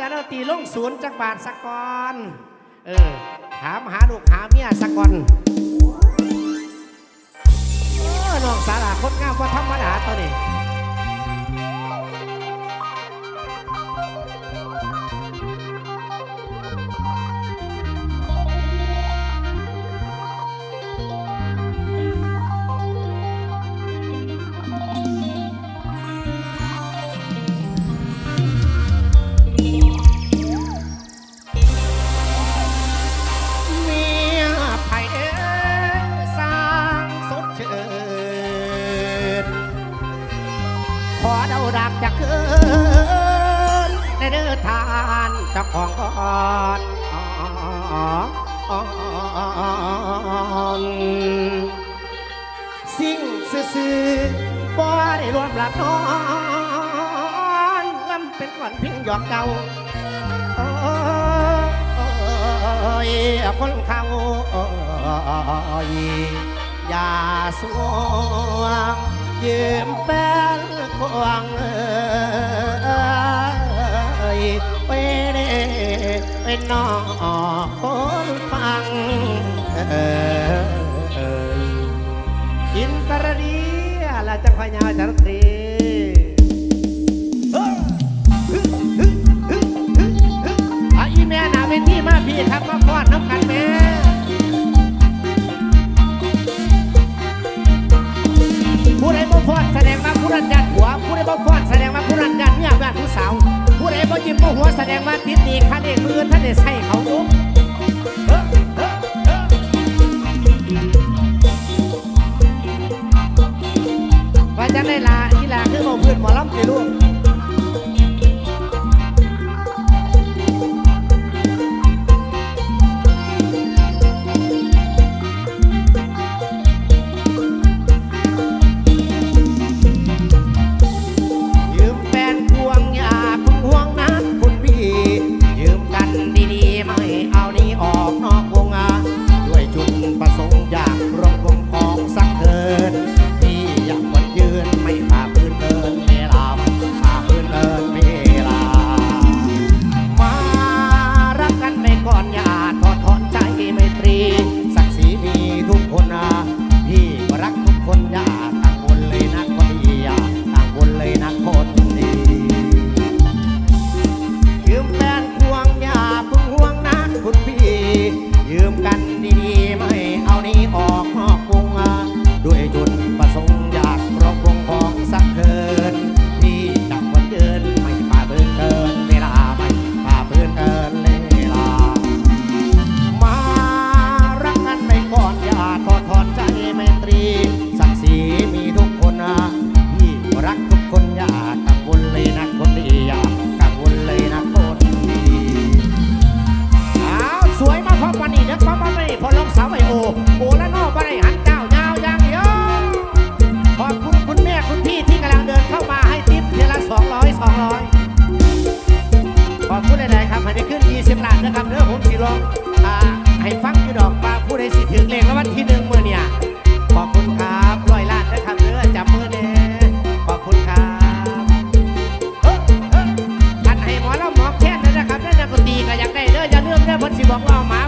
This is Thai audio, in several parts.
แต่เราตีลงศูนย์จักบาทสักก่อนเออถามหาลูกหาเมียสักก่อนเออน้องสาราคดงามว่าธรรมดาตัวนี้ ขอเดาดักจากเกินในเดินทานเจ้าของก่อนสิ่งซื่อบ่ได้รวมหลับนอนลำเป็นก่อนพียงหยอกเก่าโอ้คนเขาอยอย่าสวงยืมแฟน ควงเอ้ยไปเด้เป็นองคนฟังเอ้ยอินตรดีละจังพญาจารตรีอีแม่หนาเป็นที่มาพี่ครับมาฟอดน้ำกัน ฟอดแสดงว่าผู้นั้นยันหัว ผู้ใดบ่ฟอดแสดงว่าผู้นั้นยันเมียบ้านผู้สาว ผู้ใดบ่ยิ้มบ่หัวแสดงว่าติดหนีคันเอกมือท่านได้ใส่เขาดุเอ้อเออเออว่าจังได้ลาอีลาคือบ่เพื่อนหมอลำไปลูก บอกว่ามา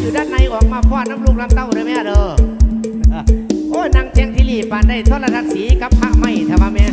อยู่ด้านในออกมาพ่อน้ำลูกน้ำเต้าเลยแม่เด้อโอ้ยนางแจงทิลีปานได้ทอดรทัดสีกับพระไม่ทำไมแม่